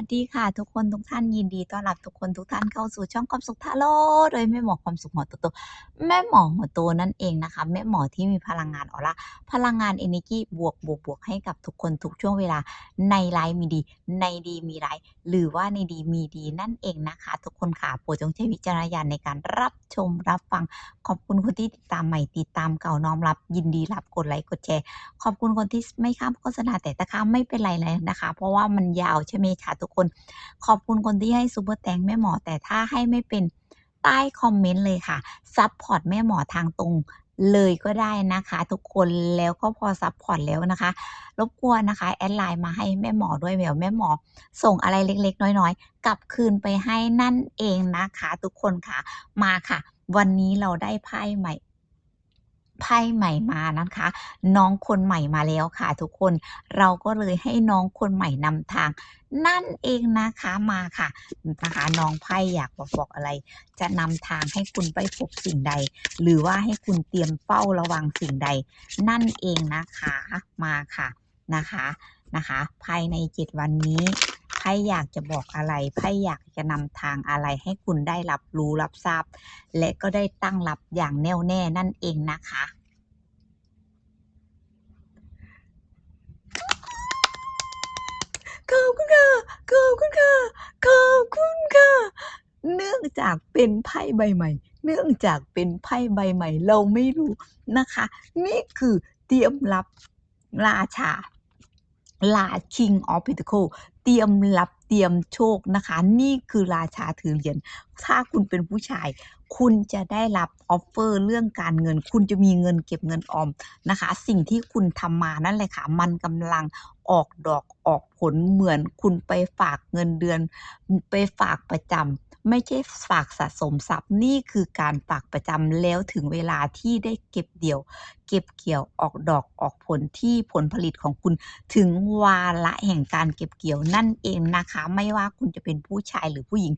วัสดีค่ะ ทุกคนทุกท่านยินดีต้อนรับทุกคนทุกท่านเข้าสู่ช่องความสุขทาโร่โดยแม่หมอความสุขหัวโตโตแม่หมอหัวโตนั่นเองนะคะแม่หมอที่มีพลังงานออร่าพลังงาน energy บวกบวกบวกให้กับทุกคนทุกช่วงเวลาในไลฟ์มีดี ในดีมีไลฟ์หรือว่าในดีมีดีนั่นเองนะคะ ทุกคนค่ะโปรดจงใช้วิจารณญาณในการรับชมรับฟัง ขอบคุณคนที่ติดตามใหม่ติดตามเก่าน้อมรับ ยินดีรับกดไลค์กดแชร์ขอบคุณคนที่ไม่ข้ามโฆษณาแต่ตะข้ามไม่เป็นไรเลยนะคะ เพราะว่ามันยาวใช่ไหมคะทุกคน ขอบคุณคนที่ให้ซูเปอร์แตงแม่หมอ แต่ถ้าให้ไม่เป็นใต้คอมเมนต์เลยค่ะซัพพอร์ตแม่หมอทางตรงเลยก็ได้นะคะทุกคนแล้วก็พอซัพพอร์ตแล้วนะคะ รบกวนนะคะแอดไลน์มาให้แม่หมอด้วยเดี๋ยวแม่หมอ ส่งอะไรเล็กๆ น้อยๆ กลับคืนไปให้นั่นเองนะคะ ทุกคนค่ะมาค่ะ วันนี้เราได้ไพ่ใหม่ ไพ่ใหม่มานะคะ น้องคนใหม่มาแล้วค่ะทุกคนเราก็เลยให้น้องคนใหม่นำทาง นั่นเองนะคะมาค่ะนะคะน้องไพ่อยากบอกบอกอะไร จะนำทางให้คุณไปพบสิ่งใด หรือว่าให้คุณเตรียมเฝ้าระวังสิ่งใด นั่นเองนะคะมาค่ะนะคะนะคะ ภายในเจ็ดวันนี้ไพ่อยากจะบอกอะไรไพ่อยากจะนำทางอะไรให้คุณได้รับรู้รับทราบ และก็ได้ตั้งรับอย่างแน่วแน่นั่นเองนะคะ ขอบคุณค่ะ ขอบคุณค่ะ ขอบคุณค่ะ เนื่องจากเป็นไพ่ใบใหม่ เนื่องจากเป็นไพ่ใบใหม่ เราไม่รู้นะคะ นี่คือเตรียมรับราชาลา King of Pentacle เตรียมรับเตรียมโชคนะคะ นี่คือราชาถือเหรียญถ้าคุณเป็นผู้ชาย คุณจะได้รับออฟเฟอร์เรื่องการเงิน คุณจะมีเงินเก็บเงินออมนะคะ สิ่งที่คุณทำมานั่นแหละค่ะ มันกำลังออกดอกออกผลเหมือนคุณไปฝากเงินเดือน ไปฝากประจำ ไม่ใช่ฝากสะสมทรัพย์นี่คือการฝากประจำแล้วถึงเวลาที่ได้เก็บเดี่ยว เก็บเกี่ยวออกดอกออกผลที่ผลผลิตของคุณ ถึงวาระแห่งการเก็บเกี่ยวนั่นเองนะคะ ไม่ว่าคุณจะเป็นผู้ชายหรือผู้หญิง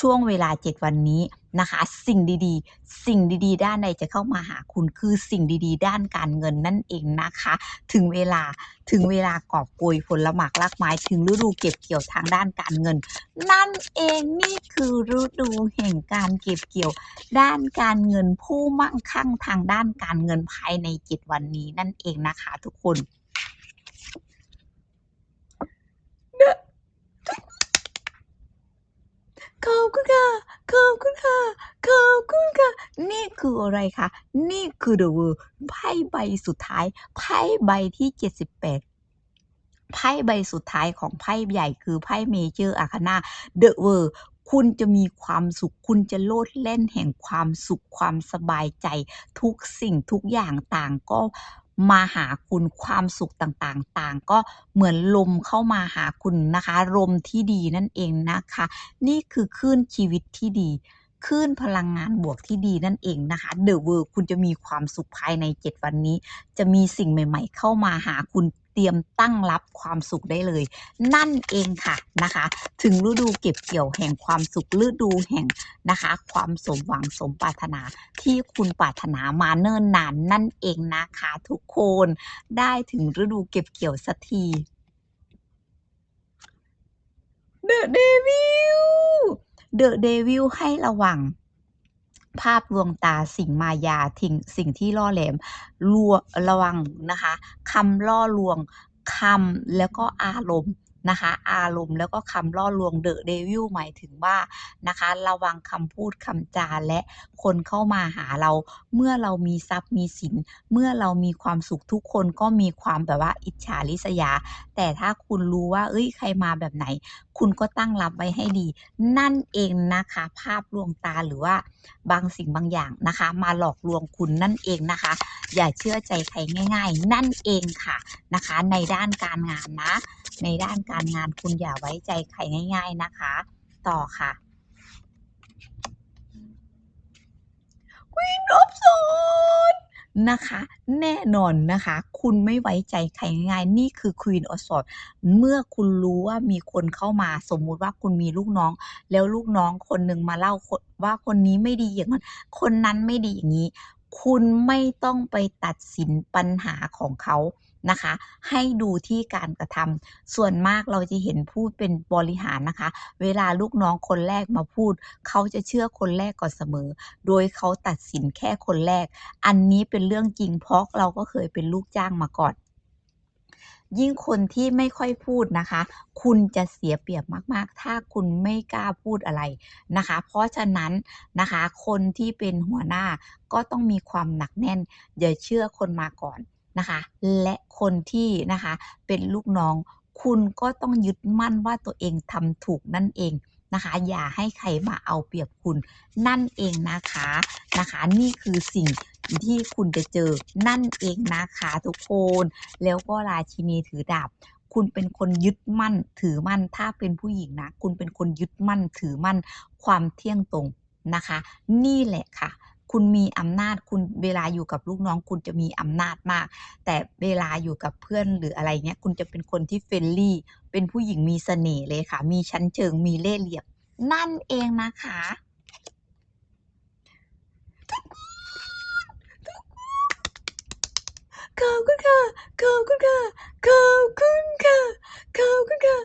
ช่วงเวลา 7 วันนี้นะคะ สิ่งดีๆ สิ่งดีๆ ด้านใดจะเข้ามาหาคุณคือสิ่งดีๆ ด้านการเงินนั่นเองนะคะ ถึงเวลาถึงเวลากอบโกยผลหมากลากไม้ถึงฤดูเก็บเกี่ยวทางด้านการเงิน นั่นเองนี่คือฤดูแห่งการเก็บเกี่ยว ด้านการเงินผู้มั่งคั่งทางด้านการเงินภายใน 7 วันนี้นั่นเองนะคะ ทุกคน ขอบคุณค่ะ ขอบคุณค่ะ ขอบคุณค่ะ นี่คืออะไรคะ นี่คือ The World ไพ่ใบสุดท้าย ไพ่ใบที่ 78ไพ่ใบสุดท้ายของไพ่ใหญ่คือไพ่เมเจอร์อาคานา The World คุณจะมีความสุข คุณจะโลดเล่นแห่งความสุขความสบายใจ ทุกสิ่งทุกอย่างต่างก็ มาหาคุณความสุขต่างๆ ต่างก็เหมือนลมเข้ามาหาคุณนะคะ ลมที่ดีนั่นเองนะคะ นี่คือคลื่นชีวิตที่ดีคลื่นพลังงานบวกที่ดีนั่นเองนะคะเดอะเวิร์คุณจะมีความสุขภายใน 7 วันนี้ จะมีสิ่งใหม่ ๆ เข้ามาหาคุณ เตรียมตั้งรับความสุขได้เลย นั่นเองค่ะนะคะ ถึงฤดูเก็บเกี่ยวแห่งความสุขฤดูแห่งนะคะ ความสมหวังสมปรารถนาที่คุณปรารถนามาเนิ่นนานนั่นเองนะคะทุกคนได้ถึงฤดูเก็บเกี่ยวสักที The Devil The Devil ให้ระวัง ภาพลวงตาสิ่งมายาทิ้งสิ่งที่ล่อแหลมรัวระวังนะคะคำล่อลวงคำแล้วก็อารมณ์ นะคะ อารมณ์แล้วก็คำล่อลวงเดอะเดวิลหมายถึงว่านะคะ ระวังคำพูดคำจาและคนเข้ามาหาเรา เมื่อเรามีทรัพย์มีสิน เมื่อเรามีความสุขทุกคนก็มีความแบบว่าอิจฉาริษยา แต่ถ้าคุณรู้ว่า เอ้ยใครมาแบบไหน คุณก็ตั้งรับไว้ให้ดี นั่นเองนะคะ ภาพลวงตาหรือว่าบางสิ่งบางอย่างนะคะ มาหลอกลวงคุณนั่นเองนะคะ อย่าเชื่อใจใครง่าย ๆ นั่นเองค่ะนะคะ ในด้านการงานนะ ในด้านการงานคุณอย่าไว้ใจใครง่าย ๆนะคะ ต่อค่ะ Queen of Swords นะคะ แน่นอนนะคะ คุณไม่ไว้ใจใครง่ายๆนี่คือ Queen of Swords เมื่อคุณรู้ว่ามีคนเข้ามาสมมุติว่าคุณมีลูกน้อง แล้วลูกน้องคนหนึ่งมาเล่าว่าคนนี้ไม่ดีอย่างนั้น คนนั้นไม่ดีอย่างนี้ คุณไม่ต้องไปตัดสินปัญหาของเขา นะคะ ให้ดูที่การกระทำส่วนมากเราจะเห็นพูดเป็นบริหารนะคะ เวลาลูกน้องคนแรกมาพูด เขาจะเชื่อคนแรกก่อนเสมอ โดยเขาตัดสินแค่คนแรก อันนี้เป็นเรื่องจริงเพราะเราก็เคยเป็นลูกจ้างมาก่อนยิ่งคนที่ไม่ค่อยพูดนะคะ คุณจะเสียเปรียบมากๆ ถ้าคุณไม่กล้าพูดอะไรนะคะ เพราะฉะนั้นนะคะ คนที่เป็นหัวหน้าก็ต้องมีความหนักแน่น อย่าเชื่อคนมาก่อน นะคะ และคนที่นะคะเป็นลูกน้อง คุณก็ต้องยึดมั่นว่าตัวเองทำถูกนั่นเองนะคะ อย่าให้ใครมาเอาเปรียบคุณนั่นเองนะคะนะคะ นี่คือสิ่งที่คุณจะเจอนั่นเองนะคะทุกคน แล้วก็ราชินีถือดาบคุณเป็นคนยึดมั่นถือมั่น ถ้าเป็นผู้หญิงนะ คุณเป็นคนยึดมั่นถือมั่นความเที่ยงตรงนะคะ นี่แหละค่ะ คุณมีอำนาจคุณเวลาอยู่กับลูกน้อง คุณจะมีอำนาจมาก แต่เวลาอยู่กับเพื่อนหรืออะไรเงี้ยคุณจะเป็นคนที่เฟรนลี่ เป็นผู้หญิงมีเสน่ห์เลยค่ะ มีชั้นเชิงมีเล่ห์เหลี่ยมนั่นเองนะคะขอบคุณค่ะขอบคุณค่ะขอบคุณค่ะขอบคุณค่ะ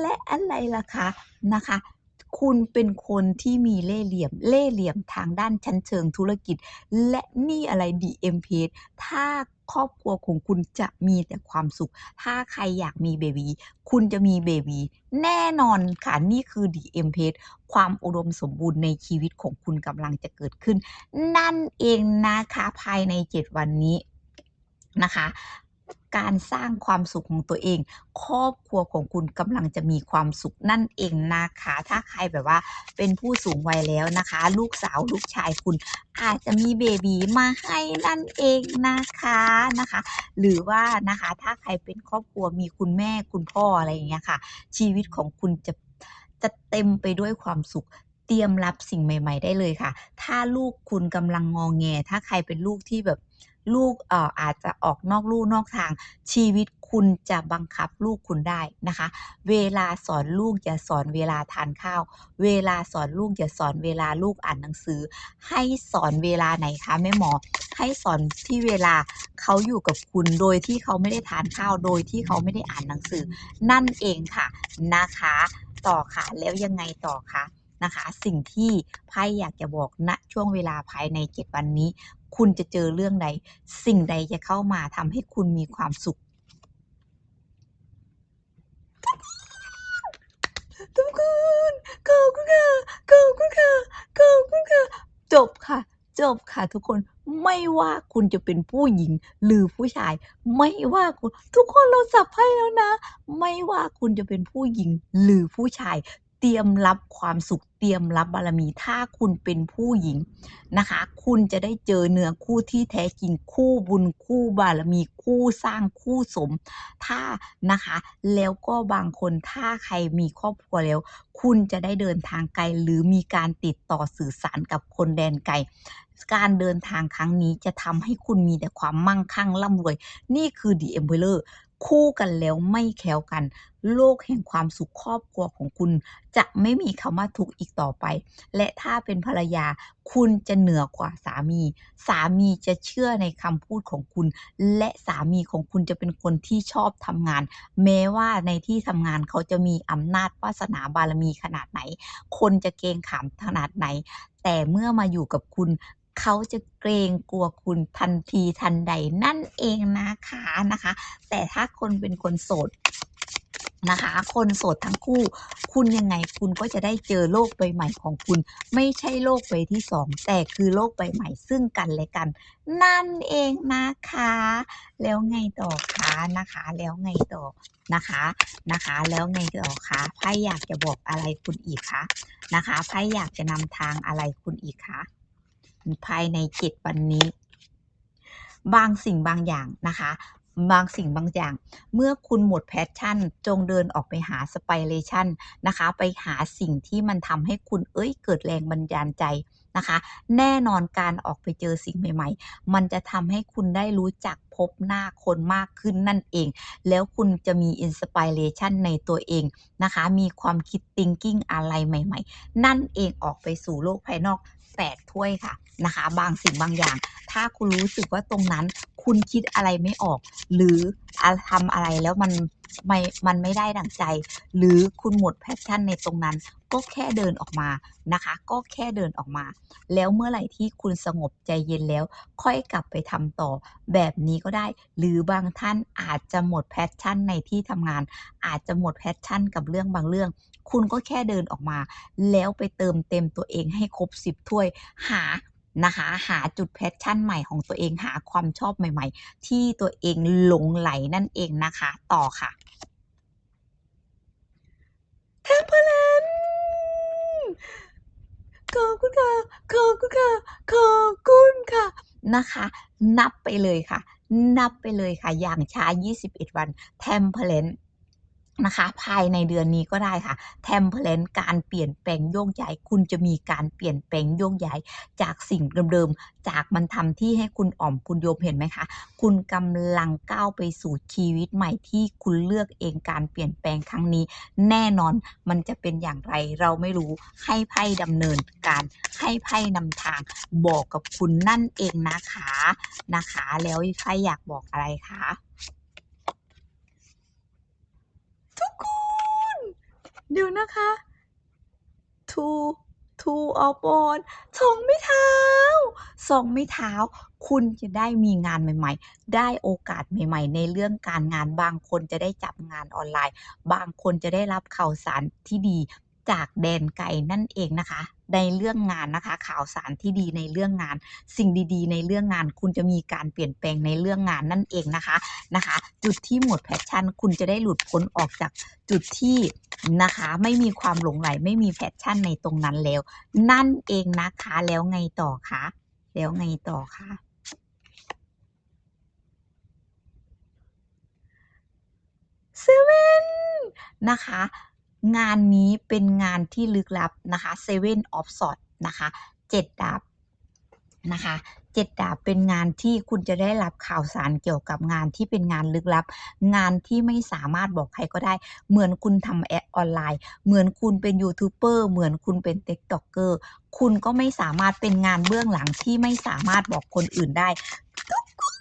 และอะไรล่ะคะนะคะ คุณเป็นคนที่มีเล่เหลี่ยม เล่เหลี่ยมทางด้านชั้นเชิงธุรกิจ และนี่อะไร DMPS ถ้าครอบครัวของคุณจะมีแต่ความสุข ถ้าใครอยากมีเบบีคุณจะมีเบบีแน่นอนค่ะ นี่คือ DMPS ความอุดมสมบูรณ์ในชีวิตของคุณกำลังจะเกิดขึ้น นั่นเองนะคะ ภายใน 7 วันนี้นะคะ การสร้างความสุขของตัวเอง ครอบครัวของคุณกำลังจะมีความสุขนั่นเองนะคะ ถ้าใครแบบว่าเป็นผู้สูงวัยแล้วนะคะ ลูกสาวลูกชายคุณอาจจะมีเบบีมาให้นั่นเองนะคะนะคะ หรือว่านะคะถ้าใครเป็นครอบครัวมีคุณแม่คุณพ่ออะไรอย่างเงี้ยค่ะ ชีวิตของคุณจะจะเต็มไปด้วยความสุขเตรียมรับสิ่งใหม่ ๆ ได้เลยค่ะ ถ้าลูกคุณกำลังงอแง ถ้าใครเป็นลูกที่แบบ ลูกออาจจะออกนอกลู่นอกทาง ชีวิตคุณจะบังคับลูกคุณได้นะคะ เวลาสอนลูกอย่าสอนเวลาทานข้าว เวลาสอนลูกอย่าสอนเวลาลูกอ่านหนังสือ ให้สอนเวลาไหนคะแม่หมอ ให้สอนที่เวลาเขาอยู่กับคุณโดยที่เขาไม่ได้ทานข้าวโดยที่เขาไม่ได้อ่านหนังสือ นั่นเองค่ะนะคะ ต่อค่ะแล้วยังไงต่อคะนะคะสิ่งที่ไพ่อยากจะบอกณช่วงเวลาภายใน 7 วันนี้ คุณจะเจอเรื่องใด สิ่งใดจะเข้ามาทำให้คุณมีความสุข ทุกคนขอบคุณค่ะขอบคุณค่ะขอบคุณค่ะ จบค่ะ จบค่ะทุกคนไม่ว่าคุณจะเป็นผู้หญิงหรือผู้ชาย ไม่ว่าคุณ ทุกคนเราสับไพ่แล้วนะ ไม่ว่าคุณจะเป็นผู้หญิงหรือผู้ชาย เตรียมรับความสุขเตรียมรับบารมี ถ้าคุณเป็นผู้หญิงนะคะ คุณจะได้เจอเนื้อคู่ที่แท้จริงคู่บุญคู่บารมีคู่สร้างคู่สม ถ้านะคะ แล้วก็บางคนถ้าใครมีครอบครัวแล้ว คุณจะได้เดินทางไกลหรือมีการติดต่อสื่อสารกับคนแดนไกลการเดินทางครั้งนี้จะทำให้คุณมีแต่ความมั่งคั่งร่ำรวย นี่คือ The Emperor คู่กันแล้วไม่แคล้วกัน โลกแห่งความสุขครอบครัวของคุณ จะไม่มีคำว่าทุกข์อีกต่อไป และถ้าเป็นภรรยา คุณจะเหนือกว่าสามี สามีจะเชื่อในคำพูดของคุณ และสามีของคุณจะเป็นคนที่ชอบทำงาน แม้ว่าในที่ทำงานเขาจะมีอำนาจวาสนาบารมีขนาดไหน คนจะเกรงขามขนาดไหน แต่เมื่อมาอยู่กับคุณ เขาจะเกรงกลัวคุณทันทีทันใดนั่นเองนะคะนะคะ แต่ถ้าคนเป็นคนโสดนะคะ คนโสดทั้งคู่ คุณยังไงคุณก็จะได้เจอโลกใบใหม่ของคุณ ไม่ใช่โลกใบที่สองแต่คือโลกใบใหม่ซึ่งกันและกัน นั่นเองนะคะ แล้วไงต่อคะนะคะ แล้วไงต่อนะคะนะคะ แล้วไงต่อคะไพ่อยากจะบอกอะไรคุณอีกคะนะคะไพ่อยากจะนำทางอะไรคุณอีกคะ ภายในเจ็ดวันนี้ บางสิ่งบางอย่างนะคะ บางสิ่งบางอย่าง เมื่อคุณหมดแพชชั่น จงเดินออกไปหาสไปเรชั่นนะคะ ไปหาสิ่งที่มันทำให้คุณเอ้ยเกิดแรงบันดาลใจนะคะ แน่นอนการออกไปเจอสิ่งใหม่ ๆ มันจะทำให้คุณได้รู้จักพบหน้าคนมากขึ้นนั่นเอง แล้วคุณจะมี inspiration ในตัวเองนะคะ มีความคิด thinking อะไรใหม่ ๆ นั่นเองออกไปสู่โลกภายนอก 8 ถ้วยค่ะนะคะ บางสิ่งบางอย่าง ถ้าคุณรู้สึกว่าตรงนั้น คุณคิดอะไรไม่ออก หรือทำอะไรแล้วมันไม่มันไม่ได้ดั่งใจ หรือคุณหมด passion ในตรงนั้น ก็แค่เดินออกมานะคะ ก็แค่เดินออกมา แล้วเมื่อไหร่ที่คุณสงบใจเย็นแล้ว ค่อยกลับไปทำต่อแบบนี้ก็ได้ หรือบางท่านอาจจะหมด passion ในที่ทำงาน อาจจะหมด passion กับเรื่องบางเรื่อง คุณก็แค่เดินออกมา แล้วไปเติมเต็มตัวเองให้ครบ10ถ้วยหานะคะหาจุด passion ใหม่ของตัวเองหาความชอบใหม่ ๆ ที่ตัวเองหลงใหลนั่นเองนะคะ ต่อค่ะ Temperance ขอบคุณค่ะขอบคุณค่ะขอบคุณค่ะนะคะ นับไปเลยค่ะ นับไปเลยค่ะ อย่างช้า 21 วัน Temperance นะคะ ภายในเดือนนี้ก็ได้ค่ะ Temperance การเปลี่ยนแปลงโยกย้ายคุณจะมีการเปลี่ยนแปลงโยกย้ายจากสิ่งเดิมๆ จากมันทำที่ให้คุณอ่อมคุณโยมเห็นไหมคะ คุณกำลังก้าวไปสู่ชีวิตใหม่ที่คุณเลือกเองการเปลี่ยนแปลงครั้งนี้ แน่นอนมันจะเป็นอย่างไรเราไม่รู้ให้ไพ่ดำเนินการให้ไพ่นำทางบอกกับคุณนั่นเองนะคะนะคะ แล้วไพ่อยากบอกอะไรคะ?ทุกคน เดี๋ยวนะคะ Two Two of one สองไม้เท้าซองไม้เท้า คุณจะได้มีงานใหม่ ๆ ได้โอกาสใหม่ ๆ ในเรื่องการงานบางคนจะได้จับงานออนไลน์ บางคนจะได้รับข่าวสารที่ดี จากแดนไกลนั่นเองนะคะ ในเรื่องงานนะคะ ข่าวสารที่ดีในเรื่องงาน สิ่งดีๆ ในเรื่องงาน คุณจะมีการเปลี่ยนแปลงในเรื่องงานนั่นเองนะคะนะคะ จุดที่หมด passion คุณจะได้หลุดพ้นออกจากจุดที่นะคะ ไม่มีความหลงใหลไม่มี passion ในตรงนั้นแล้ว นั่นเองนะคะแล้วไงต่อคะแล้วไงต่อคะ?7นะคะ งานนี้เป็นงานที่ลึกลับนะคะ Seven of Swords นะคะ7ดาบนะคะ7ดาบเป็นงานที่คุณจะได้รับข่าวสารเกี่ยวกับงานที่เป็นงานลึกลับ งานที่ไม่สามารถบอกใครก็ได้ เหมือนคุณทำแอดออนไลน์ เหมือนคุณเป็นยูทูบเบอร์เหมือนคุณเป็น TikToker คุณก็ไม่สามารถเป็นงานเบื้องหลังที่ไม่สามารถบอกคนอื่นได้ ทุกคน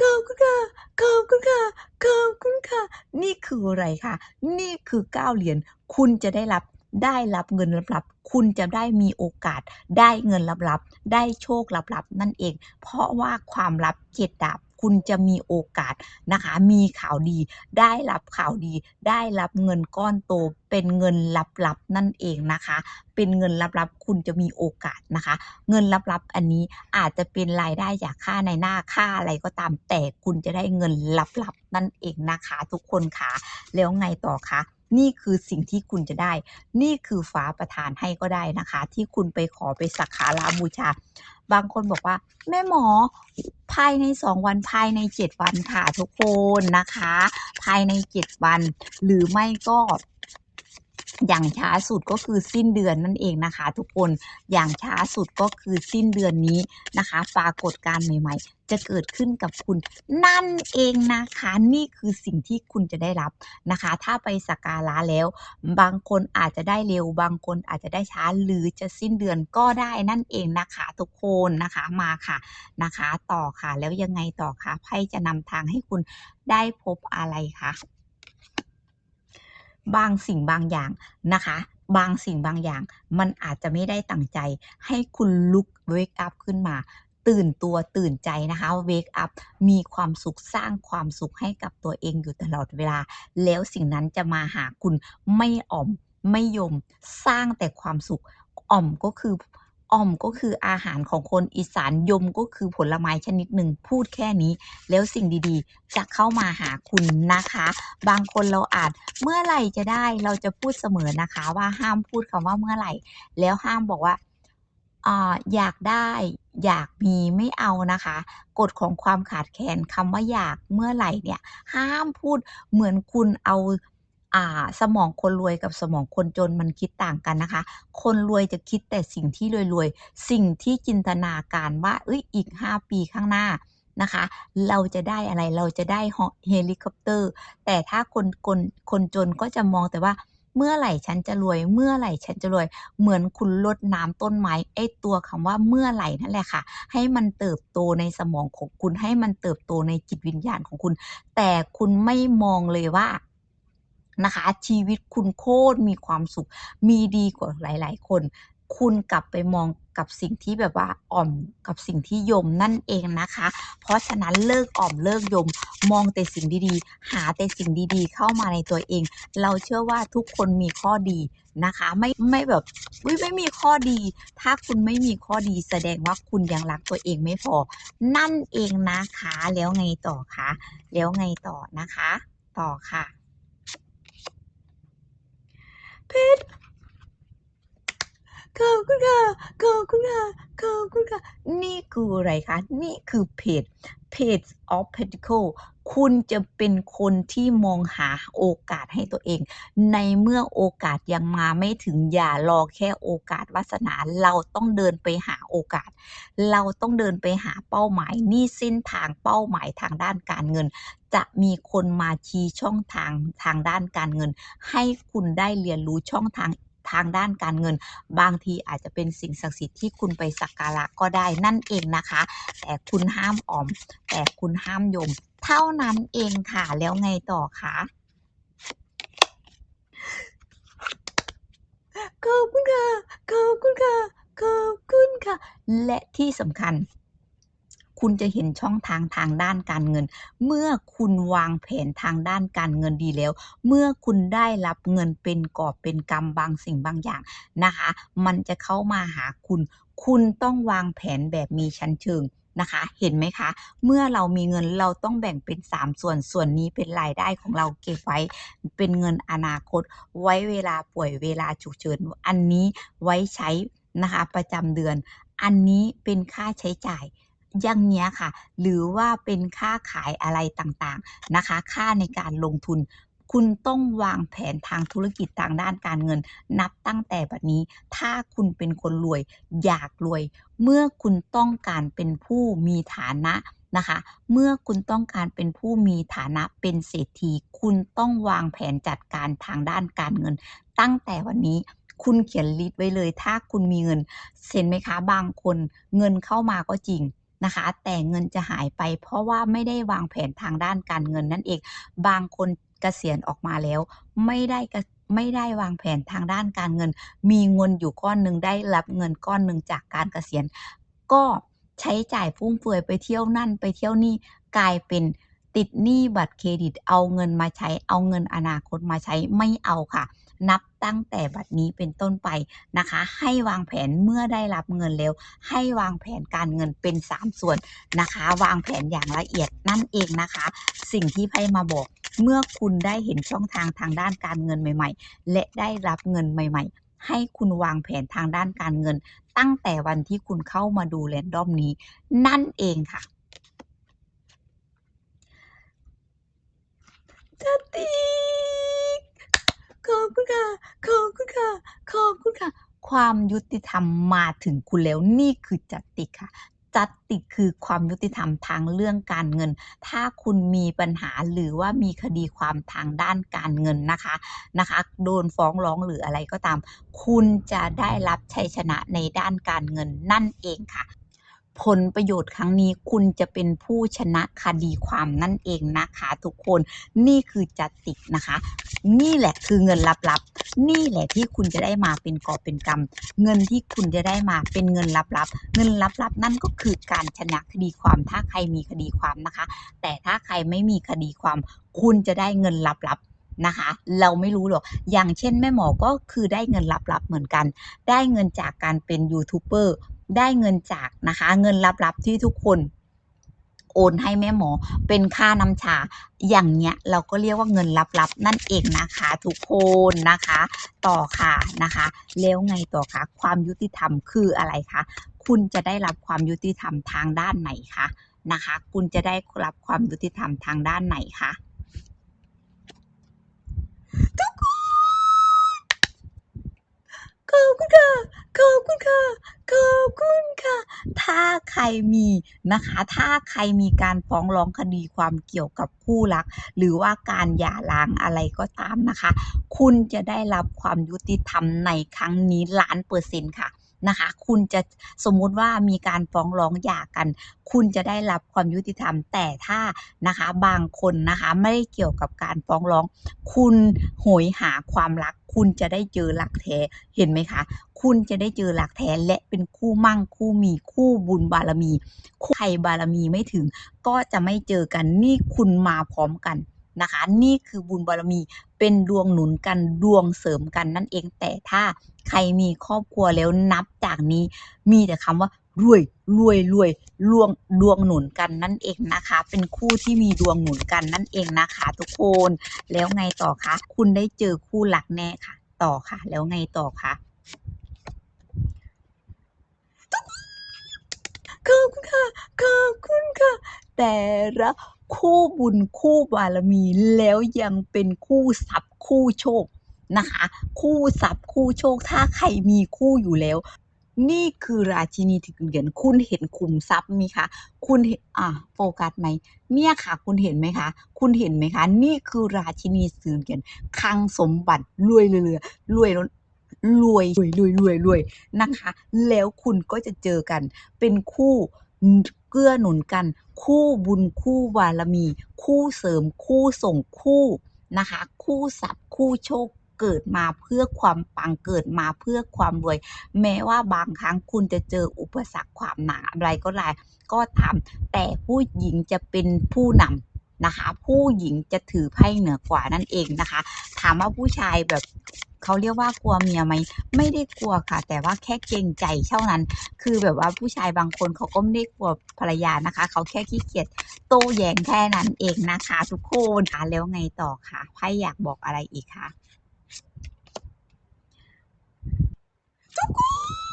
ขอบคุณค่ะขอบคุณค่ะขอบคุณค่ะ นี่คืออะไรคะนี่คือ9เหรียญคุณจะได้รับได้รับเงินลับๆ คุณจะได้มีโอกาส ได้เงินลับๆ ได้โชคลับๆ นั่นเอง เพราะว่าความลับ7ดาบ คุณจะมีโอกาสนะคะ มีข่าวดี ได้รับข่าวดี ได้รับเงินก้อนโต เป็นเงินลับๆนั่นเองนะคะ เป็นเงินลับๆ คุณจะมีโอกาสนะคะ เงินลับๆ อันนี้อาจจะเป็นรายได้จากค่าในหน้าค่าอะไรก็ตาม แต่คุณจะได้เงินลับๆ นั่นเองนะคะ ทุกคนขาแล้วไงต่อคะนี่คือสิ่งที่คุณจะได้ นี่คือฟ้าประทานให้ก็ได้นะคะ ที่คุณไปขอไปสักการะบูชา บางคนบอกว่า"แม่หมอภายใน 2 วันภายใน 7 วันค่ะทุกคนนะคะ ภายใน 7 วัน หรือไม่ก็ อย่างช้าสุดก็คือสิ้นเดือนนั่นเองนะคะ ทุกคนอย่างช้าสุดก็คือสิ้นเดือนนี้นะคะปรากฏการณ์ใหม่ ๆ จะเกิดขึ้นกับคุณนั่นเองนะคะนี่คือสิ่งที่คุณจะได้รับนะคะ ถ้าไปสักการะแล้ว บางคนอาจจะได้เร็ว บางคนอาจจะได้ช้าหรือจะสิ้นเดือนก็ได้นั่นเองนะคะ ทุกคนนะคะมาค่ะนะคะ ต่อค่ะแล้วยังไงต่อคะไพ่จะนำทางให้คุณได้พบอะไรคะ? บางสิ่งบางอย่างนะคะ บางสิ่งบางอย่าง มันอาจจะไม่ได้ตั้งใจ ให้คุณลุกเวกอัพขึ้นมา ตื่นตัวตื่นใจนะคะเวกอัพมีความสุขสร้างความสุขให้กับตัวเองอยู่ตลอดเวลา แล้วสิ่งนั้นจะมาหาคุณไม่อ่อมไม่ยมสร้างแต่ความสุขอ่อมก็คือ อ่อมก็คืออาหารของคนอีสานยมก็คือผลไม้ชนิดหนึ่งพูดแค่นี้ แล้วสิ่งดีๆ จะเข้ามาหาคุณนะคะ บางคนเราอาจ"เมื่อไหร่จะได้?"เราจะพูดเสมอนะคะ ว่าห้ามพูดคำว่าเมื่อไหร่ แล้วห้ามบอกว่าอยากได้อยากมีไม่เอานะคะ กฎของความขาดแคลนคำว่าอยากเมื่อไหร่เนี่ย ห้ามพูดเหมือนคุณเอา สมองคนรวยกับสมองคนจนมันคิดต่างกันนะคะ คนรวยจะคิดแต่สิ่งที่รวยๆ สิ่งที่จินตนาการว่าเฮ้ยอีก 5 ปีข้างหน้านะคะ เราจะได้อะไรเราจะได้เฮลิคอปเตอร์ แต่ถ้าคนคนคนจนก็จะมองแต่ว่าเมื่อไหร่ฉันจะรวย เมื่อไหร่ฉันจะรวย เหมือนคุณรดน้ำต้นไม้ไอ้ตัวคำว่าเมื่อไหร่นั่นแหละค่ะ ให้มันเติบโตในสมองของคุณให้มันเติบโตในจิตวิญญาณของคุณ แต่คุณไม่มองเลยว่า นะคะ ชีวิตคุณโคตรมีความสุข มีดีกว่าหลาย ๆ คน คุณกลับไปมองกับสิ่งที่แบบว่าอ่อมกับสิ่งที่ยมนั่นเองนะคะ เพราะฉะนั้นเลิกอ่อมเลิกยม มองแต่สิ่งดีๆ หาแต่สิ่งดีๆ เข้ามาในตัวเอง เราเชื่อว่าทุกคนมีข้อดีนะคะ ไม่ไม่แบบอุ๊ยไม่มีข้อดี ถ้าคุณไม่มีข้อดีแสดงว่าคุณยังรักตัวเองไม่พอ นั่นเองนะคะ แล้วไงต่อคะแล้วไงต่อนะคะ ต่อค่ะ เพชรขอบคุณค่ะขอบคุณค่ะขอบคุณค่ะ นี่คืออะไรคะ นี่คือเพจ Page of Pentacle คุณจะเป็นคนที่มองหาโอกาสให้ตัวเอง ในเมื่อโอกาสยังมาไม่ถึงอย่ารอแค่โอกาสวาสนา เราต้องเดินไปหาโอกาส เราต้องเดินไปหาเป้าหมาย นี่เส้นทางเป้าหมายทางด้านการเงิน จะมีคนมาชี้ช่องทางทางด้านการเงิน ให้คุณได้เรียนรู้ช่องทางทางด้านการเงิน บางทีอาจจะเป็นสิ่งศักดิ์สิทธิ์ที่คุณไปสักการะก็ได้นั่นเองนะคะ แต่คุณห้ามออม แต่คุณห้ามยม เท่านั้นเองค่ะ แล้วไงต่อคะ?ขอบคุณค่ะขอบคุณค่ะขอบคุณค่ะ และที่สำคัญ คุณจะเห็นช่องทางทางด้านการเงิน เมื่อคุณวางแผนทางด้านการเงินดีแล้ว เมื่อคุณได้รับเงินเป็นกอบเป็นกำบางสิ่งบางอย่างนะคะ มันจะเข้ามาหาคุณ คุณต้องวางแผนแบบมีชั้นเชิง นะคะ เห็นไหมคะ เมื่อเรามีเงินเราต้องแบ่งเป็น 3 ส่วนส่วนนี้เป็นรายได้ของเราเก็บไว้ เป็นเงินอนาคต ไว้เวลาป่วยเวลาฉุกเฉินอันนี้ไว้ใช้นะคะประจำเดือน อันนี้เป็นค่าใช้จ่ายอย่างเงี้ยค่ะ หรือว่าเป็นค่าขายอะไรต่างๆนะคะ ค่าในการลงทุน คุณต้องวางแผนทางธุรกิจทางด้านการเงิน นับตั้งแต่บัดนี้ ถ้าคุณเป็นคนรวย อยากรวย เมื่อคุณต้องการเป็นผู้มีฐานะนะคะ เมื่อคุณต้องการเป็นผู้มีฐานะเป็นเศรษฐี คุณต้องวางแผนจัดการทางด้านการเงิน ตั้งแต่วันนี้คุณเขียนลิสต์ไว้เลย ถ้าคุณมีเงินเห็นไหมคะ บางคนเงินเข้ามาก็จริงนะคะ แต่เงินจะหายไปเพราะว่าไม่ได้วางแผนทางด้านการเงินนั่นเอง บางคน เกษียณออกมาแล้ว ไม่ได้กไม่ได้วางแผนทางด้านการเงิน มีเงินอยู่ก้อนหนึ่งได้รับเงินก้อนหนึ่งจากการเกษียณ ก็ใช้จ่ายฟุ่มเฟือยไปเที่ยวนั่นไปเที่ยวนี่กลายเป็นติดหนี้บัตรเครดิตเอาเงินมาใช้เอาเงินอนาคตมาใช้ไม่เอาค่ะ นับตั้งแต่บัดนี้เป็นต้นไปนะคะ ให้วางแผนเมื่อได้รับเงินแล้ว ให้วางแผนการเงินเป็น 3 ส่วนนะคะ วางแผนอย่างละเอียดนั่นเองนะคะ สิ่งที่ไพ่มาบอก เมื่อคุณได้เห็นช่องทางทางด้านการเงินใหม่ ๆ และได้รับเงินใหม่ ๆให้คุณวางแผนทางด้านการเงิน ตั้งแต่วันที่คุณเข้ามาดู Random นี้ นั่นเองค่ะจัดติก ขอบคุณค่ะ ขอบคุณค่ะ ขอบคุณค่ะ ความยุติธรรมมาถึงคุณแล้วนี่คือจัดติค่ะ จัดติคือความยุติธรรมทางเรื่องการเงิน ถ้าคุณมีปัญหาหรือว่ามีคดีความทางด้านการเงินนะคะนะคะ โดนฟ้องร้องหรืออะไรก็ตาม คุณจะได้รับชัยชนะในด้านการเงินนั่นเองค่ะ ผลประโยชน์ครั้งนี้คุณจะเป็นผู้ชนะคดีความนั่นเองนะคะทุกคนนี่คือจัดติกนะคะ นี่แหละคือเงินลับๆ นี่แหละที่คุณจะได้มาเป็นกอบเป็นกำเงินที่คุณจะได้มาเป็นเงินลับๆ เงินลับๆ นั่นก็คือการชนะคดีความถ้าใครมีคดีความนะคะ แต่ถ้าใครไม่มีคดีความ คุณจะได้เงินลับๆนะคะ เราไม่รู้หรอก อย่างเช่นแม่หมอก็คือได้เงินลับๆเหมือนกัน ได้เงินจากการเป็นยูทูบเบอร์ ได้เงินจากนะคะ เงินลับๆที่ทุกคนโอนให้แม่หมอเป็นค่าน้ำชาอย่างเงี้ยเราก็เรียกว่าเงินลับๆนั่นเองนะคะทุกคนนะคะ ต่อค่ะนะคะ แล้วไงต่อคะความยุติธรรมคืออะไรคะคุณจะได้รับความยุติธรรมทางด้านไหนคะนะคะ คุณจะได้รับความยุติธรรมทางด้านไหนคะ?ทุก ขอบคุณค่ะ ขอบคุณค่ะ ขอบคุณค่ะ ถ้าใครมีนะคะ ถ้าใครมีการฟ้องร้องคดีความเกี่ยวกับคู่รัก หรือว่าการหย่าร้างอะไรก็ตามนะคะ คุณจะได้รับความยุติธรรมในครั้งนี้ล้านเปอร์เซ็นต์ค่ะ นะคะ คุณจะสมมุติว่ามีการฟ้องร้องหย่ากัน คุณจะได้รับความยุติธรรม แต่ถ้านะคะบางคนนะคะไม่ได้เกี่ยวกับการฟ้องร้อง คุณโหยหาความรัก คุณจะได้เจอรักแท้เห็นไหมคะ คุณจะได้เจอรักแท้และเป็นคู่มั่งคู่มีคู่บุญบารมี ใครบารมีไม่ถึง ก็จะไม่เจอกันนี่คุณมาพร้อมกัน นะคะ นี่คือบุญบารมีเป็นดวงหนุนกันดวงเสริมกันนั่นเองแต่ถ้าใครมีครอบครัวแล้วนับจากนี้ มีแต่คำว่ารวยรวยรวยรวงดวงหนุนกันนั่นเองนะคะ เป็นคู่ที่มีดวงหนุนกันนั่นเองนะคะ ทุกคนแล้วไงต่อคะคุณได้เจอคู่หลักแน่ค่ะ ต่อค่ะ แล้วไงต่อคะขอบคุณค่ะขอบคุณค่ะ แต่ละ คู่บุญคู่บารมีแล้วยังเป็นคู่ทรัพย์คู่โชคนะคะ คู่ทรัพย์คู่โชคถ้าใครมีคู่อยู่แล้ว นี่คือราชินีถือเหรียญคุณเห็นขุมทรัพย์ไหมคะคุณเห็นอะโฟกัสไหมเนี่ยค่ะ คุณเห็นไหมคะ คุณเห็นไหมคะ นี่คือราชินีถือเหรียญคลังสมบัติรวยเรือรวยรวยรวยรวยรวยรวยนะคะ แล้วคุณก็จะเจอกันเป็นคู่ กื้อหนุนกัน คู่บุญคู่บารมี คู่เสริมคู่ส่งคู่นะคะ คู่ทรัพย์คู่โชคเกิดมาเพื่อความปังเกิดมาเพื่อความรวย แม้ว่าบางครั้งคุณจะเจออุปสรรคความหนาอะไรก็ได้ก็ตามแต่ผู้หญิงจะเป็นผู้นำ นะคะ ผู้หญิงจะถือไพ่เหนือกว่านั่นเองนะคะ ถามว่าผู้ชายแบบเขาเรียกว่ากลัวเมียไหมไม่ได้กลัวค่ะ แต่ว่าแค่เกรงใจเท่านั้น คือแบบว่าผู้ชายบางคนเขาก็ไม่ได้กลัวภรรยานะคะ เขาแค่ขี้เกียจโต้แย้งแค่นั้นเองนะคะ ทุกคนค่ะแล้วไงต่อคะไพ่อยากบอกอะไรอีกคะข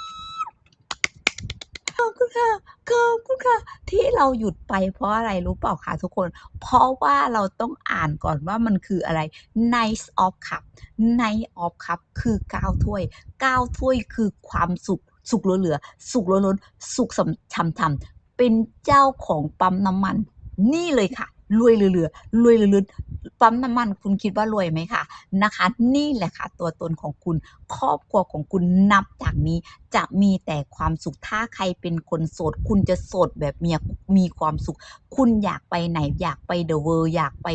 อบคุณค่ะขอบคุณค่ะ ที่เราหยุดไปเพราะอะไรรู้เปล่าคะทุกคน เพราะว่าเราต้องอ่านก่อนว่ามันคืออะไร nice of Cup nice of Cup คือ9ถ้วย9ถ้วยคือความสุข สุขเหลือๆสุขล้นๆสุขช่ำๆเป็นเจ้าของปั๊มน้ำมัน นี่เลยค่ะ รวยเรือๆรวยเรือๆปั๊มน้ำมันคุณคิดว่ารวยไหมคะนะคะ นี่แหละค่ะ ตัวตนของคุณ ครอบครัวของคุณนับจากนี้จะมีแต่ความสุขถ้าใครเป็นคนโสด คุณจะโสดแบบเมียมีความสุข คุณอยากไปไหนอยากไปเดอะเวิร์อยากไป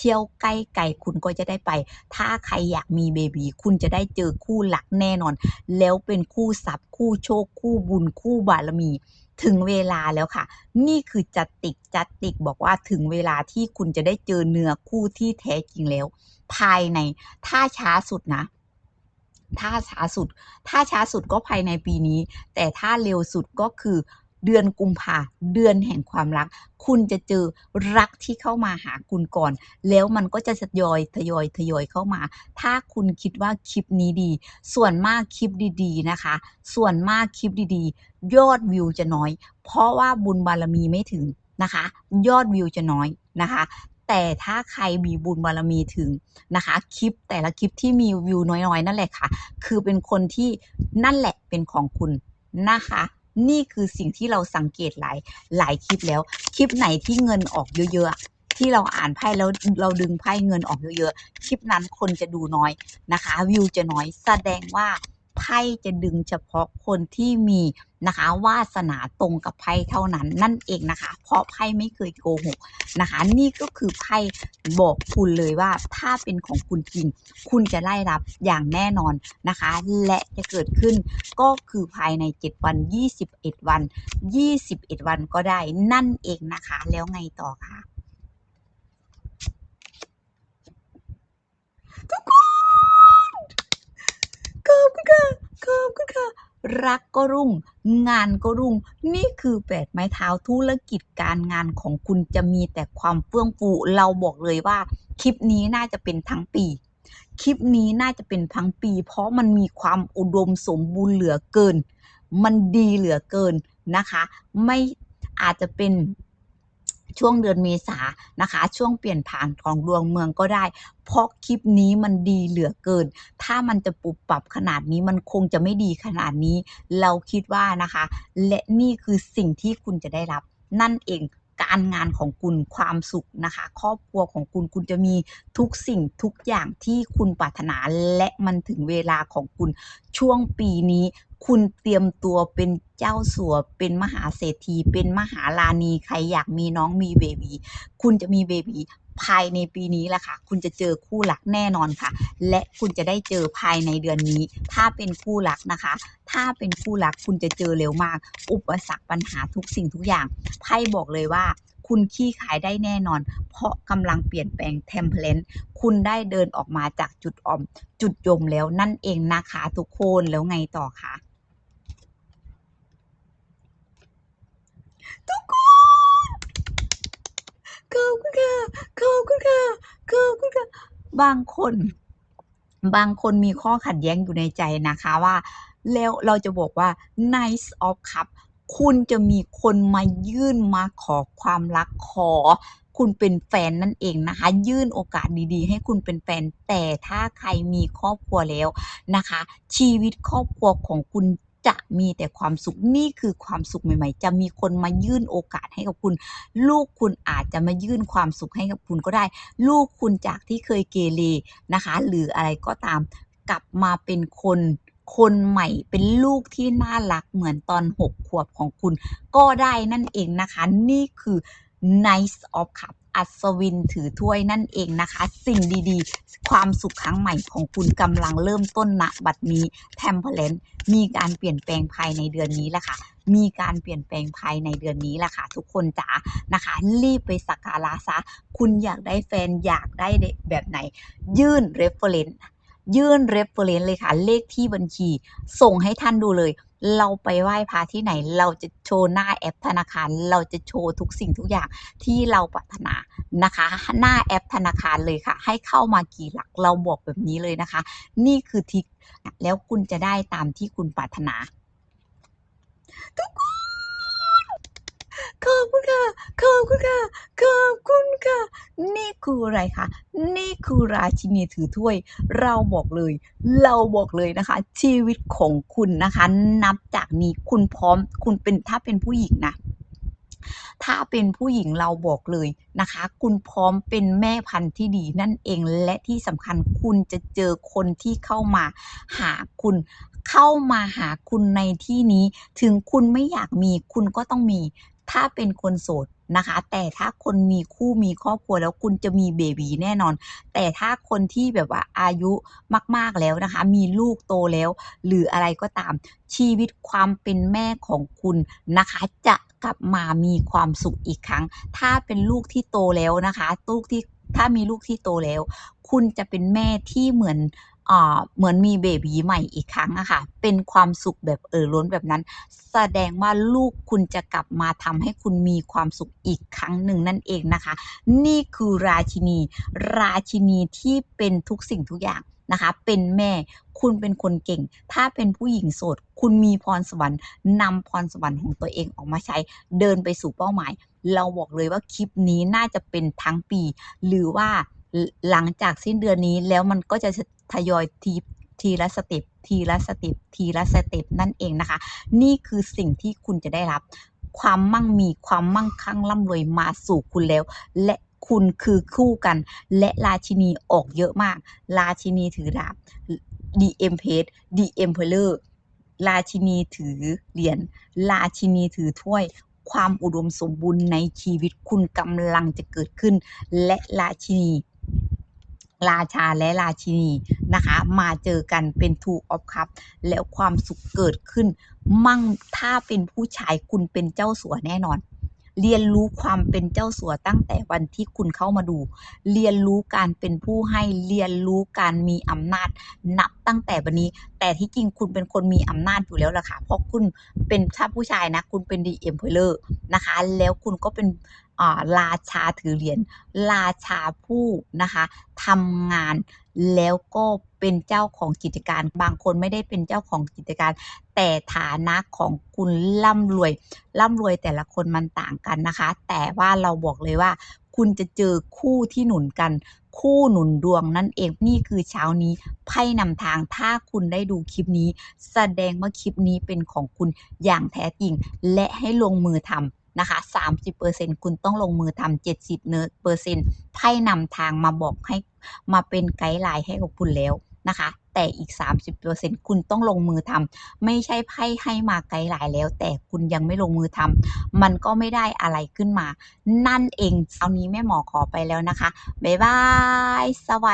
เที่ยวใกล้ไกลคุณก็จะได้ไป ถ้าใครอยากมีเบบีคุณจะได้เจอคู่หลักแน่นอน แล้วเป็นคู่ทรัพย์ คู่โชค คู่บุญ คู่บารมี ถึงเวลาแล้วค่ะ นี่คือจัดติกจัดติกบอกว่าถึงเวลาที่คุณจะได้เจอเนื้อคู่ที่แท้จริงแล้ว ภายในถ้าช้าสุดนะถ้าช้าสุด ถ้าช้าสุดก็ภายในปีนี้ แต่ถ้าเร็วสุดก็คือ เดือนกุมภาเดือนแห่งความรัก คุณจะเจอรักที่เข้ามาหาคุณก่อน แล้วมันก็จะทยอยทยอยทยอยเข้ามา ถ้าคุณคิดว่าคลิปนี้ดี ส่วนมากคลิปดีๆนะคะ ส่วนมากคลิปดีๆ ยอดวิวจะน้อย เพราะว่าบุญบารมีไม่ถึงนะคะ ยอดวิวจะน้อยนะคะแต่ถ้าใครมีบุญบารมีถึงนะคะ คลิปแต่ละคลิปที่มีวิวน้อยๆ นั่นแหละค่ะ คือเป็นคนที่นั่นแหละเป็นของคุณนะคะ นี่คือสิ่งที่เราสังเกตหลายหลายคลิปแล้ว คลิปไหนที่เงินออกเยอะๆที่เราอ่านไพ่แล้วเราดึงไพ่เงินออกเยอะๆคลิปนั้นคนจะดูน้อยนะคะ วิวจะน้อยแสดงว่าไพ่จะดึงเฉพาะคนที่มี นะคะวาสนาตรงกับไพ่เท่านั้นนั่นเองนะคะ เพราะไพ่ไม่เคยโกหกนะคะ นี่ก็คือไพ่บอกคุณเลยว่าถ้าเป็นของคุณจริง คุณจะได้รับอย่างแน่นอนนะคะ และจะเกิดขึ้นก็คือภายใน 7 วัน 21 วัน 21 วันก็ได้นั่นเองนะคะ แล้วไงต่อคะทุกคนขอบคุณค่ะขอบคุณค่ะ รักก็รุ่ง งานก็รุ่ง นี่คือแปดไม้เท้าธุรกิจการงานของคุณจะมีแต่ความเฟื่องฟูเราบอกเลยว่า คลิปนี้น่าจะเป็นทั้งปี คลิปนี้น่าจะเป็นทั้งปี เพราะมันมีความอุดมสมบูรณ์เหลือเกิน มันดีเหลือเกินนะคะ ไม่อาจจะเป็น ช่วงเดือนเมษานะคะ ช่วงเปลี่ยนผ่านของดวงเมืองก็ได้ เพราะคลิปนี้มันดีเหลือเกิน ถ้ามันจะปรับปรับขนาดนี้มันคงจะไม่ดีขนาดนี้ เราคิดว่านะคะ และนี่คือสิ่งที่คุณจะได้รับ นั่นเองการงานของคุณความสุขนะคะ ครอบครัวของคุณคุณจะมีทุกสิ่งทุกอย่างที่คุณปรารถนาและมันถึงเวลาของคุณช่วงปีนี้ คุณเตรียมตัวเป็นเจ้าสัว เป็นมหาเศรษฐี เป็นมหาราณี ใครอยากมีน้องมีเบบีคุณจะมีเบบีภายในปีนี้แหละค่ะ คุณจะเจอคู่รักแน่นอนค่ะ และคุณจะได้เจอภายในเดือนนี้ ถ้าเป็นคู่รักนะคะ ถ้าเป็นคู่รักคุณจะเจอเร็วมาก อุปสรรคปัญหาทุกสิ่งทุกอย่าง ไพ่บอกเลยว่าคุณขี้ขายได้แน่นอน เพราะกำลังเปลี่ยนแปลงเทมเพลนคุณได้เดินออกมาจากจุดอ่อม จุดยมแล้วนั่นเองนะคะทุกคนแล้วไงต่อคะ ทุกคนขอบคุณค่ะขอบคุณค่ะขอบคุณค่ะบางคน บางคนมีข้อขัดแย้งอยู่ในใจนะคะว่า แล้วเราจะบอกว่า nice of cup คุณจะมีคนมายื่นมาขอความรักขอคุณเป็นแฟนนั่นเองนะคะ ยื่นโอกาสดีๆ ให้คุณเป็นแฟนแต่ถ้าใครมีครอบครัวแล้วนะคะ ชีวิตครอบครัวของคุณ จะมีแต่ความสุขนี่คือความสุขใหม่ ๆ จะมีคนมายื่นโอกาสให้กับคุณ ลูกคุณอาจจะมายื่นความสุขให้กับคุณก็ได้ ลูกคุณจากที่เคยเกเรนะคะ หรืออะไรก็ตาม กลับมาเป็นคนคนใหม่เป็นลูกที่น่ารักเหมือนตอน 6 ขวบของคุณ ก็ได้นั่นเองนะคะ นี่คือ Nice of Cup อัศวินถือถ้วยนั่นเองนะคะ สิ่งดีๆ ความสุขครั้งใหม่ของคุณกำลังเริ่มต้นณบัดนี้ t e m p e r a n c e มีการเปลี่ยนแปลงภายในเดือนนี้แหละค่ะมีการเปลี่ยนแปลงภายในเดือนนี้แหละค่ะ ทุกคนจ๋านะคะ รีบไปสักการะซะ คุณอยากได้แฟนอยากได้แบบไหน ยื่น reference ยื่น reference เลยค่ะ เลขที่บัญชี ส่งให้ท่านดูเลย เราไปไหว้พระที่ไหน เราจะโชว์หน้าแอปธนาคาร เราจะโชว์ทุกสิ่งทุกอย่างที่เราปรารถนานะคะ หน้าแอปธนาคารเลยค่ะ ให้เข้ามากี่หลักเราบอกแบบนี้เลยนะคะ นี่คือทิกแล้วคุณจะได้ตามที่คุณปรารถนาทุกคน ขอบคุณค่ะ ขอบคุณค่ะ ขอบคุณค่ะ นี่คืออะไรคะ นี่คือราชินีถือถ้วย เราบอกเลย เราบอกเลยนะคะ ชีวิตของคุณนะคะ นับจากนี้คุณพร้อม คุณเป็นถ้าเป็นผู้หญิงนะถ้าเป็นผู้หญิงเราบอกเลยนะคะ คุณพร้อมเป็นแม่พันธุ์ที่ดีนั่นเองและที่สำคัญคุณจะเจอคนที่เข้ามาหาคุณ เข้ามาหาคุณในที่นี้ ถึงคุณไม่อยากมีคุณก็ต้องมี ถ้าเป็นคนโสดนะคะ แต่ถ้าคนมีคู่มีครอบครัวแล้วคุณจะมีเบบีแน่นอน แต่ถ้าคนที่แบบว่าอายุมาก ๆแล้วนะคะ มีลูกโตแล้ว หรืออะไรก็ตาม ชีวิตความเป็นแม่ของคุณนะคะ จะกลับมามีความสุขอีกครั้ง ถ้าเป็นลูกที่โตแล้วนะคะลูกที่ถ้ามีลูกที่โตแล้ว คุณจะเป็นแม่ที่เหมือน เหมือนมีเบบีใหม่อีกครั้งอะค่ะเป็นความสุขแบบเอ่อล้นแบบนั้น แสดงว่าลูกคุณจะกลับมาทำให้คุณมีความสุขอีกครั้งหนึ่งนั่นเองนะคะ นี่คือราชินี ราชินีที่เป็นทุกสิ่งทุกอย่างนะคะ เป็นแม่คุณเป็นคนเก่ง ถ้าเป็นผู้หญิงโสด คุณมีพรสวรรค์นำพรสวรรค์ของตัวเองออกมาใช้ เดินไปสู่เป้าหมาย เราบอกเลยว่าคลิปนี้น่าจะเป็นทั้งปี หรือว่า หลังจากสิ้นเดือนนี้แล้วมันก็จะทยอยทีทีละสเต็ปทีละสเต็ปทีละสเต็ปนั่นเองนะคะ นี่คือสิ่งที่คุณจะได้รับ ความมั่งมีความมั่งคั่งร่ำรวยมาสู่คุณแล้ว และคุณคือคู่กัน และราชินีออกเยอะมาก ราชินีถือดาบ The Empress The Emperor ราชินีถือเหรียญราชินีถือถ้วย ความอุดมสมบูรณ์ในชีวิตคุณกำลังจะเกิดขึ้น และราชินี ราชาและราชินีนะคะ มาเจอกันเป็น Two of Cups แล้วความสุขเกิดขึ้น มั่งถ้าเป็นผู้ชายคุณเป็นเจ้าสัวแน่นอน เรียนรู้ความเป็นเจ้าสัวตั้งแต่วันที่คุณเข้ามาดู เรียนรู้การเป็นผู้ให้เรียนรู้การมีอำนาจนับตั้งแต่วันนี้ แต่ที่จริงคุณเป็นคนมีอำนาจอยู่แล้วล่ะค่ะเพราะคุณเป็นถ้าผู้ชายนะ คุณเป็น The Emperor นะคะ แล้วคุณก็เป็น ราชาถือเหรียญราชาผู้นะคะทำงานแล้วก็เป็นเจ้าของกิจการบางคนไม่ได้เป็นเจ้าของกิจการ แต่ฐานะของคุณร่ำรวยร่ำรวยแต่ละคนมันต่างกันนะคะ แต่ว่าเราบอกเลยว่า คุณจะเจอคู่ที่หนุนกัน คู่หนุนดวงนั่นเองนี่คือเช้านี้ไพ่นำทางถ้าคุณได้ดูคลิปนี้ แสดงว่าคลิปนี้เป็นของคุณอย่างแท้จริง และให้ลงมือทำ นะคะ 30%คุณต้องลงมือทำ70เนเปอร์เซ็นต์ไพ่นำทางมาบอกให้มาเป็นไกด์ไลน์ให้กับคุณแล้วนะคะ แต่อีก 30%คุณต้องลงมือทำไม่ใช่ไพ่ให้มาไกด์ไลน์แล้ว แต่คุณยังไม่ลงมือทำมันก็ไม่ได้อะไรขึ้นมา นั่นเองเช้านี้แม่หมอขอไปแล้วนะคะ บ๊ายบาย สวัสดี